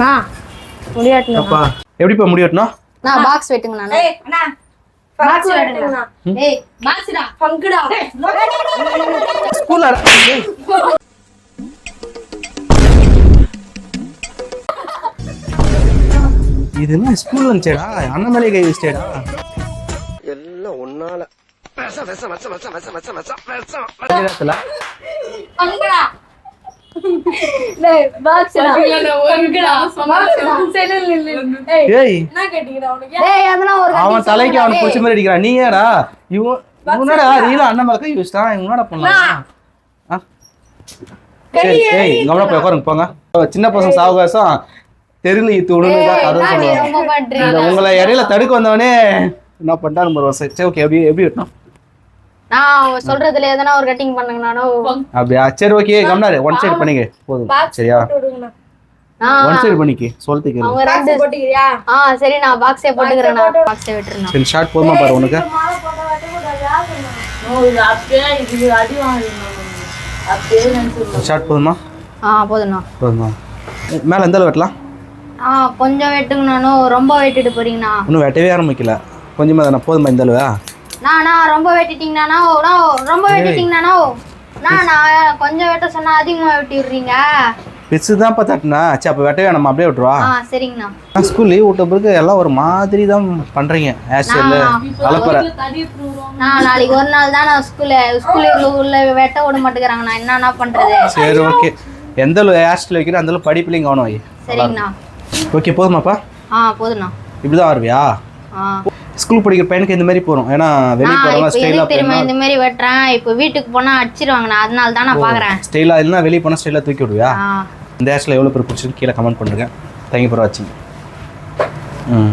நான் முடியாட்டுண்ணா அப்பா எப்படிப்பா முடி வெட்டணும் நான் பாக்ஸ் வெட்டுங்க நான் ஏய் அண்ணா பாக்ஸ் வெட்டுங்கண்ணா. ஏய் பாக்ஸ்டா பங்குடா. ஸ்கூல்ல இது என்ன ஸ்கூல் வந்துச்சேடா அண்ணன் மேலே கை வச்சிட்டேடா எல்லாம் ஒன்னால விஷம் விஷம் விஷம் விஷம் விஷம் விஷம் விஷம் நேரத்துல அவன் தலைக்கு அவனுக்கு பிடிச்ச மாதிரி அடிக்கிறான். நீ ஏடா? இவன் இவனடா ரீலா அண்ணன் மேல கை வச்சிட்டான். இவனடா பண்ணலாம்? ஆ? சரி ஏய் கவனம் போய் உட்காருங்க போங்க. சின்ன பசங்க சாவகாசம். தெருல தான் கதை நீ சொல்லுவாங்க. உங்களை இடையில தடுக்க வந்தவனே என்ன பண்ணிட்டா வருஷம் சரி ஓகே எப்படி எப்படி வெட்டணும் நான் சொல்றதுல எதனா ஒரு கட்டிங் பண்ணுங்க நானும் அப்படியா? சரி ஓகே கம்னாரு ஒன் சைடு பண்ணிக்க. போதும். சரியா? ஒன் சைடு பண்ணிக்க. சொல்லிட்டு அவங்க ரெண்டு பாக்ஸ் போட்டுக்கிறியா? ஆ சரி நான் பாக்ஸே போட்டுக்கிறேன் நான் பாக்ஸே விட்டுறேன் சரி ஷார்ட் போதுமா பாரு உனக்கு? ஷார்ட் போதுமா? ஆ போதுண்ணா. போதுமா? மேலே எந்த அளவு வெட்டலாம்? ஆ கொஞ்சம் வெட்டுங்க நானும் ரொம்ப வெட்டிட்டு போறீங்கண்ணா. இன்னும் வெட்டவே ஆரம்பிக்கல. கொஞ்சமா தானே? போதுமா இந்த அளவா? நான் ரொம்ப வெட்டிட்டீங்கண்ணா ரொம்ப வெட்டிட்டீங்கண்ணா நான் நான் கொஞ்சம் வெட்ட சொன்னா அதிகமா வெட்டி விடுறீங்க பிச்சு தான்ப்பா தட்டுனா. சரி அப்போ வெட்டவே நம்ம அப்படியே விட்டுருவா. சரிங்கண்ணா. நான் ஸ்கூல் லீவ் விட்ட பிறகு எல்லாம் ஒரு மாதிரி தான் பண்றீங்க ஆக்சுவல் அலப்பற. நான் நாளைக்கு ஒரு நாள் தான் நான் ஸ்கூல்ல ஸ்கூல்ல உள்ள வெட்ட விட மாட்டேங்கிறாங்க. நான் என்னண்ணா பண்றது? சரி ஓகே எந்த அளவு ஹேர் வைக்கிற அந்த படிப்புலையும் கவனம் வை. சரிங்கண்ணா. ஓகே போதுமாப்பா? ஆ போதுண்ணா. இப்படிதான் வருவியா? ஆ. ஸ்கூல் படிக்கிற பையனுக்கு இந்த மாதிரி போகிறோம் ஏன்னா வெளியே நான் ஸ்டைலாக எதுக்கு தெரியுமா இந்த மாதிரி வெட்டுறேன்? இப்போ வீட்டுக்கு போனா அடிச்சிருவாங்கண்ணா. அதனால தான் நான் பாக்குறேன். ஸ்டைலாக இல்லைன்னா வெளியே போனால் ஸ்டைலாக தூக்கி விடுவியா? இந்த ஹேர்ஸ்டைல் எவ்வளோ பேர் பிடிச்சிருக்கு கீழே கமெண்ட் பண்ணுறேன் தேங்க்யூ ஃபார் வாட்சிங் ம்.